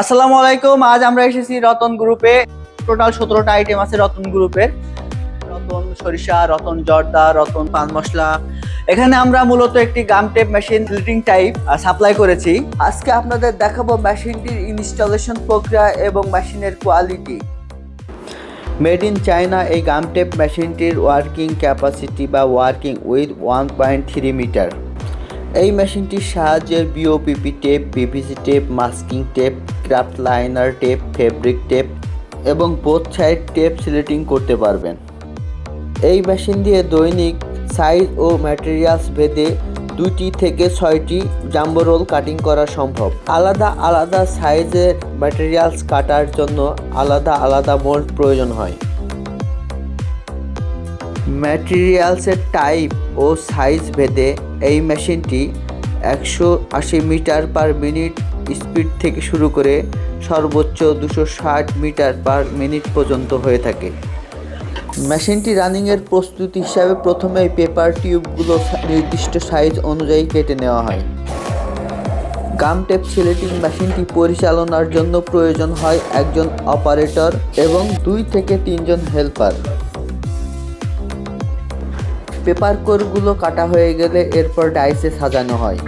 আসসালামু আলাইকুম, আজ আমরা এসেছি রতন গ্রুপে টোটাল সতেরোটা আইটেম আছে রতন গ্রুপের রতন সরিষা, রতন জর্দা, রতন পান মশলা। এখানে আমরা মূলত একটি গাম টেপ মেশিন ফিল্টিং টাইপ সাপ্লাই করেছি। আজকে আপনাদের দেখাবো মেশিনটির ইনস্টলেশন প্রক্রিয়া এবং মেশিনের কোয়ালিটি মেড ইন চায়না এই গাম টেপ মেশিনটির ওয়ার্কিং ক্যাপাসিটি বা working with one point three meter এই মেশিনটির সাহায্যে BOPP tape PVC tape masking tape kraft liner tape fabric tape এবং বোথ সাইড টেপ সিলেটিং করতে পারবেন। এই মেশিন দিয়ে দৈনিক সাইজ ও ম্যাটেরিয়ালস ভেদে দুইটি থেকে ছয়টি জাম্বো রোল কাটিং করা সম্ভব। আলাদা আলাদা সাইজের ম্যাটেরিয়ালস কাটার জন্য আলাদা আলাদা মোল্ড প্রয়োজন হয়। ম্যাটেরিয়ালসের টাইপ ও সাইজ ভেদে এই মেশিনটি একশো আশি মিটার পার মিনিট স্পিড থেকে শুরু করে সর্বোচ্চ দুশো ষাট মিটার পার মিনিট পর্যন্ত হয়ে থাকে। মেশিনটি রানিংয়ের প্রস্তুতি হিসাবে প্রথমে পেপার টিউবগুলো নির্দিষ্ট সাইজ অনুযায়ী কেটে নেওয়া হয়। গাম টেপ সিলেটিং মেশিনটি পরিচালনার জন্য প্রয়োজন হয় একজন অপারেটর এবং দুই থেকে তিনজন হেল্পার। পেপার কোরগুলো কাটা হয়ে গেলে এরপর ডাইসে সাজানো হয়।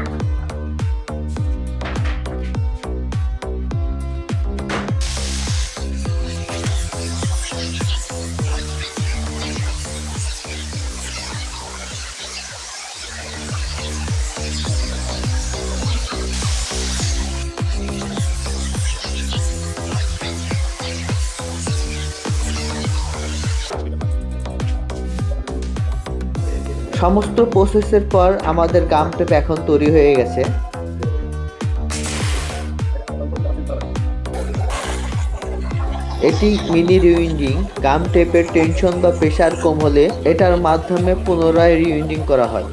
সমস্ত প্রসেসের পর আমাদের গাম টেপ এখন তৈরি হয়ে গেছে। এটি মিনি রিউইন্ডিং গাম টেপের টেনশন বা প্রেশার কম হলে এটার মাধ্যমে পুনরায় রিউইন্ডিং করা হয়।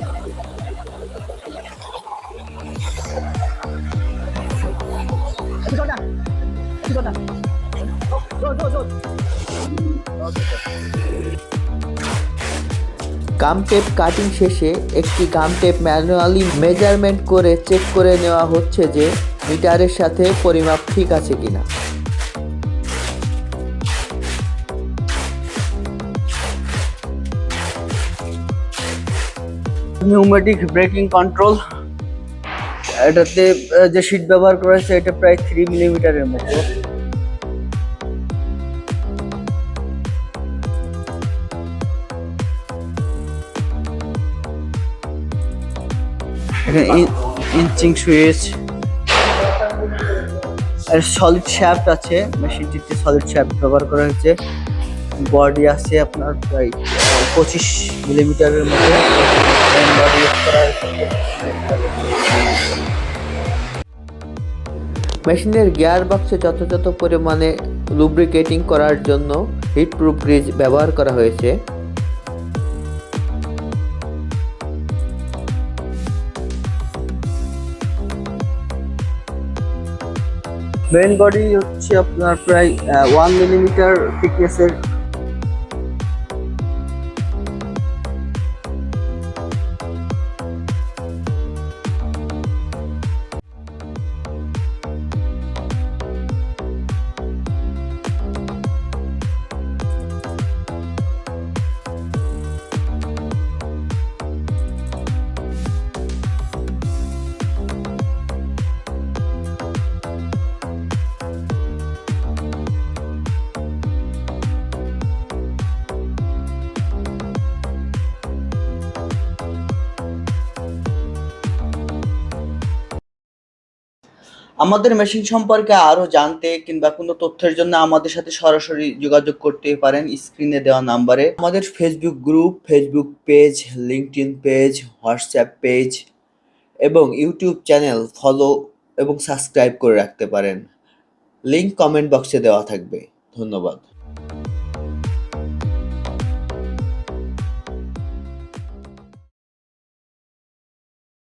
গাম টেপ কাটিং শেষে একটি গাম টেপ ম্যানুয়ালি মেজারমেন্ট করে চেক করে নেওয়া হচ্ছে যে মিটারের সাথে পরিমাপ ঠিক আছে কিনা। নিউমেটিক ব্রেকিং কন্ট্রোল এটাতে যে শীট ব্যবহার করা হয়েছে, এটা প্রায় থ্রি মিলিমিটারের মতো। Inching switch. আর সলিড শ্যাফট আছে মেশিনটিতে সলিড শ্যাফট ব্যবহার করা হয়েছে। বডি আছে আপনার প্রায় পঁচিশ মিলিমিটারের করা মেশিনের গিয়ার বক্সে যথাযথ পরিমাণে লুব্রিকেটিং করার জন্য হিট প্রুফ গ্রিজ ব্যবহার করা হয়েছে। মেইন বডি হচ্ছে আপনার প্রায় ওয়ান মিলিমিটার থিকনেসের আমাদের মেশিন সম্পর্কে আরও জানতে কিংবা কোনো তথ্যের জন্য আমাদের সাথে সরাসরি যোগাযোগ করতে পারেন স্ক্রিনে দেওয়া নাম্বারে আমাদের Facebook group Facebook page LinkedIn page WhatsApp page এবং ইউটিউব চ্যানেল ফলো এবং সাবস্ক্রাইব করে রাখতে পারেন। লিঙ্ক কমেন্ট বক্সে দেওয়া থাকবে। ধন্যবাদ।